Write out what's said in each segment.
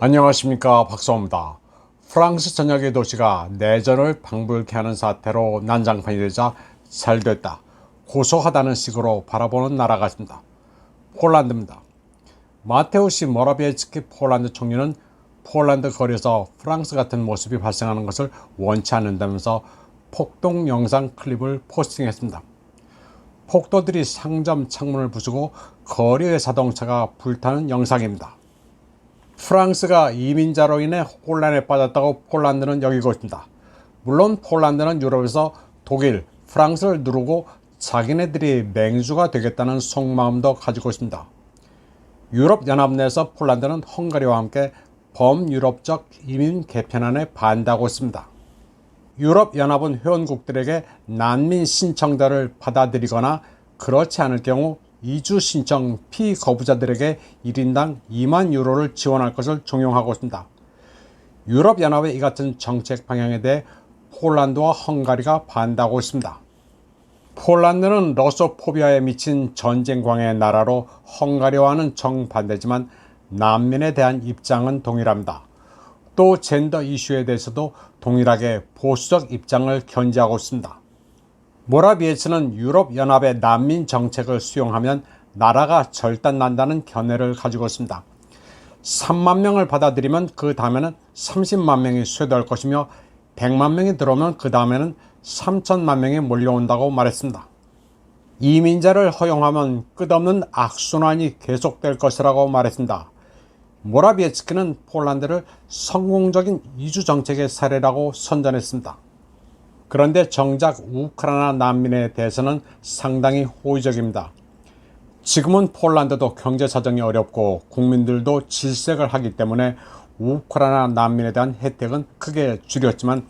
안녕하십니까 박사입니다. 프랑스 전역의 도시가 내전을 방불케 하는 사태로 난장판이 되자 잘됐다 고소하다는 식으로 바라보는 나라가 있습니다. 폴란드입니다. 마테우시 모라비에츠키 폴란드 총리는 폴란드 거리에서 프랑스 같은 모습이 발생하는 것을 원치 않는다면서 폭동 영상 클립을 포스팅했습니다. 폭도들이 상점 창문을 부수고 거리의 자동차가 불타는 영상입니다. 프랑스가 이민자로 인해 혼란에 빠졌다고 폴란드는 여기고 있습니다. 물론 폴란드는 유럽에서 독일, 프랑스를 누르고 자기네들이 맹주가 되겠다는 속마음도 가지고 있습니다. 유럽연합 내에서 폴란드는 헝가리와 함께 범유럽적 이민 개편안에 반대하고 있습니다. 유럽연합은 회원국들에게 난민 신청자를 받아들이거나 그렇지 않을 경우 이주 신청 피 거부자들에게 1인당 2만 유로를 지원할 것을 종용하고 있습니다. 유럽연합의 이 같은 정책 방향에 대해 폴란드와 헝가리가 반대하고 있습니다. 폴란드는 러소포비아에 미친 전쟁광의 나라로 헝가리와는 정반대지만 난민에 대한 입장은 동일합니다. 또 젠더 이슈에 대해서도 동일하게 보수적 입장을 견지하고 있습니다. 모라비에츠는 유럽연합의 난민 정책을 수용하면 나라가 절단난다는 견해를 가지고 있습니다. 3만 명을 받아들이면 그 다음에는 30만 명이 쇄도할 것이며 100만 명이 들어오면 그 다음에는 3천만 명이 몰려온다고 말했습니다. 이민자를 허용하면 끝없는 악순환이 계속될 것이라고 말했습니다. 모라비에츠키는 폴란드를 성공적인 이주 정책의 사례라고 선전했습니다. 그런데 정작 우크라이나 난민에 대해서는 상당히 호의적입니다. 지금은 폴란드도 경제 사정이 어렵고 국민들도 질색을 하기 때문에 우크라이나 난민에 대한 혜택은 크게 줄였지만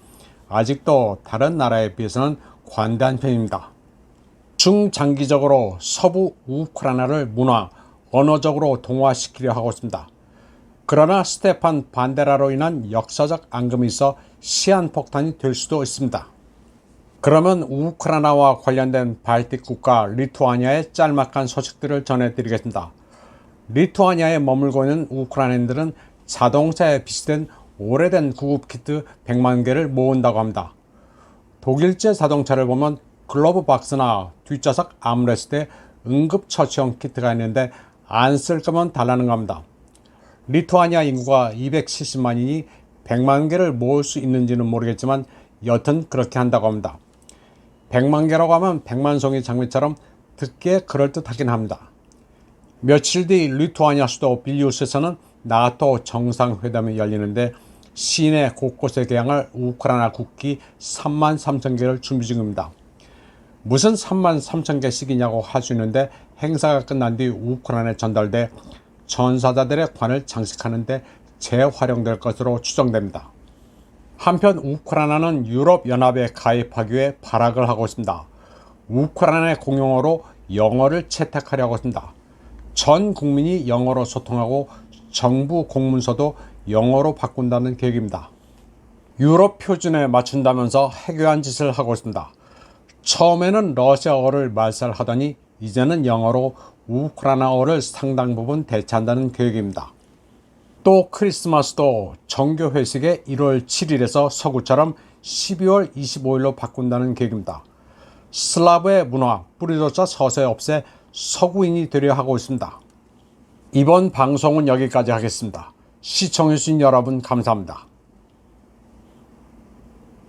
아직도 다른 나라에 비해서는 관대한 편입니다. 중장기적으로 서부 우크라이나를 문화, 언어적으로 동화시키려 하고 있습니다. 그러나 스테판 반데라로 인한 역사적 앙금이 있어 시한폭탄이 될 수도 있습니다. 그러면 우크라이나와 관련된 발틱 국가 리투아니아의 짤막한 소식들을 전해드리겠습니다. 리투아니아에 머물고 있는 우크라이나인들은 자동차에 비치된 오래된 구급 키트 100만 개를 모은다고 합니다. 독일제 자동차를 보면 글러브 박스나 뒷좌석 아무레스트에 응급처치용 키트가 있는데 안 쓸 거면 달라는 겁니다. 리투아니아 인구가 270만이니 100만 개를 모을 수 있는지는 모르겠지만 여튼 그렇게 한다고 합니다. 100만 개라고 하면 100만 송이 장미처럼 듣기에 그럴듯하긴 합니다. 며칠 뒤 리투아니아 수도 빌리우스에서는 나토 정상회담이 열리는데 시내 곳곳에 개양할 우크라이나 국기 3만 3천 개를 준비 중입니다. 무슨 3만 3천 개씩이냐고 할 수 있는데 행사가 끝난 뒤 우크라이나에 전달돼 전사자들의 관을 장식하는데 재활용될 것으로 추정됩니다. 한편 우크라이나는 유럽연합에 가입하기 위해 발악을 하고 있습니다. 우크라이나의 공용어로 영어를 채택하려고 합니다. 전 국민이 영어로 소통하고 정부 공문서도 영어로 바꾼다는 계획입니다. 유럽 표준에 맞춘다면서 해괴한 짓을 하고 있습니다. 처음에는 러시아어를 말살하더니 이제는 영어로 우크라이나어를 상당 부분 대체한다는 계획입니다. 또 크리스마스도 정교 회식에 1월 7일에서 서구처럼 12월 25일로 바꾼다는 계획입니다. 슬라브의 문화, 뿌리조차 서서히 없애 서구인이 되려 하고 있습니다. 이번 방송은 여기까지 하겠습니다. 시청해주신 여러분 감사합니다.